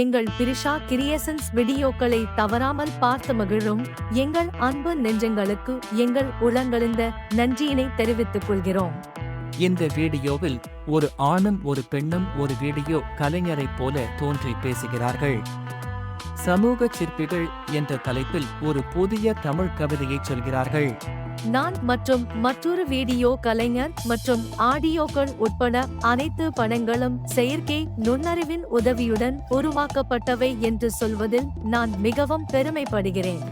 எங்கள் பிரிஷா கிரியேசன்ஸ் வீடியோக்களை தவறாமல் பார்த்து மகிழும் எங்கள் அன்பு நெஞ்சங்களுக்கு எங்கள் உளங்களிந்த நன்றியினை தெரிவித்துக் கொள்கிறோம். இந்த வீடியோவில் ஒரு ஆணும் ஒரு பெண்ணும் ஒரு வீடியோ கலைஞரைப் போல தோன்றி பேசுகிறார்கள். சமூக சிற்பிகள் என்ற தலைப்பில் ஒரு புதிய தமிழ் கவிதையை சொல்கிறார்கள். நான் மற்றும் மற்றொரு வீடியோ கலைஞர் மற்றும் ஆடியோக்கள் உட்பட அனைத்து படங்களும் செயற்கை நுண்ணறிவின் உதவியுடன் உருவாக்கப்பட்டவை என்று சொல்வதில் நான் மிகவும் பெருமைப்படுகிறேன்.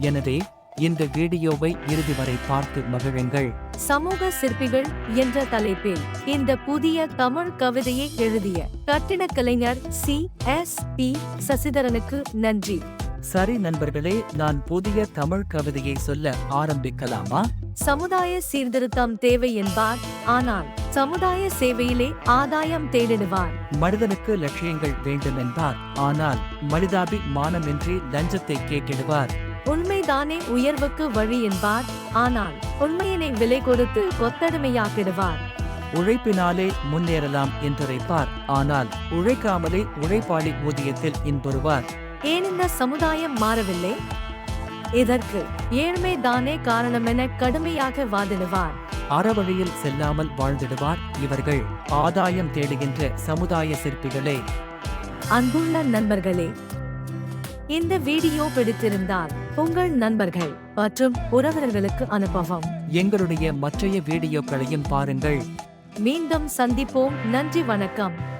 எனவே இந்த வீடியோவை இறுதி வரை பார்த்து மகிழுங்கள். சமூக சிற்பிகள் என்ற தலைப்பில் இந்த புதிய தமிழ் கவிதையை எழுதிய கட்டிடக் கலைஞர் சி. எஸ். பி. சசிதரனுக்கு நன்றி. சரி நண்பர்களே நான் புதிய தமிழ் கவிதையை சொல்ல ஆரம்பிக்கலாமா? சமுதாய சீர்திருத்தம் தேவை என்பார். ஆனால் சமுதாய சேவையிலே ஆதாயம் தேடிடுவார். மனிதனுக்கு லட்சியங்கள் வேண்டும் என்பார் ஆனால் மனிதாபி மானமின்றி லஞ்சத்தை கேட்டிடுவார். உண்மைதானே உயர்வுக்கு வழி என்பார். ஆனால் உண்மையினை விலை கொடுத்து கொத்தடிமையாக்கிடுவார் உழைப்பினாலே முன்னேறலாம் என்றுரைப்பார் ஆனால் உழைக்காமலே உழைப்பாளி ஊதியத்தில் இன்புறுவார். ஏன் இந்த சமுதாயம் மாறவில்லை? இதற்கு ஏழ்மை தானே காரணமென கடுமையாக வாதிடுவார். அறவழியில் செல்லாமல் வாழ்ந்திடுவார் இவர்கள் ஆதாயம் தேடுகின்ற சமுதாய சிற்பிகளே. அன்புள்ள நண்பர்களே இந்த வீடியோ பிடித்திருந்தால் உங்கள் நண்பர்கள் மற்றும் உறவினர்களுக்கு அனுப்பவும். எங்களுடைய மற்றைய வீடியோக்களையும் பாருங்கள். மீண்டும் சந்திப்போம். நன்றி வணக்கம்.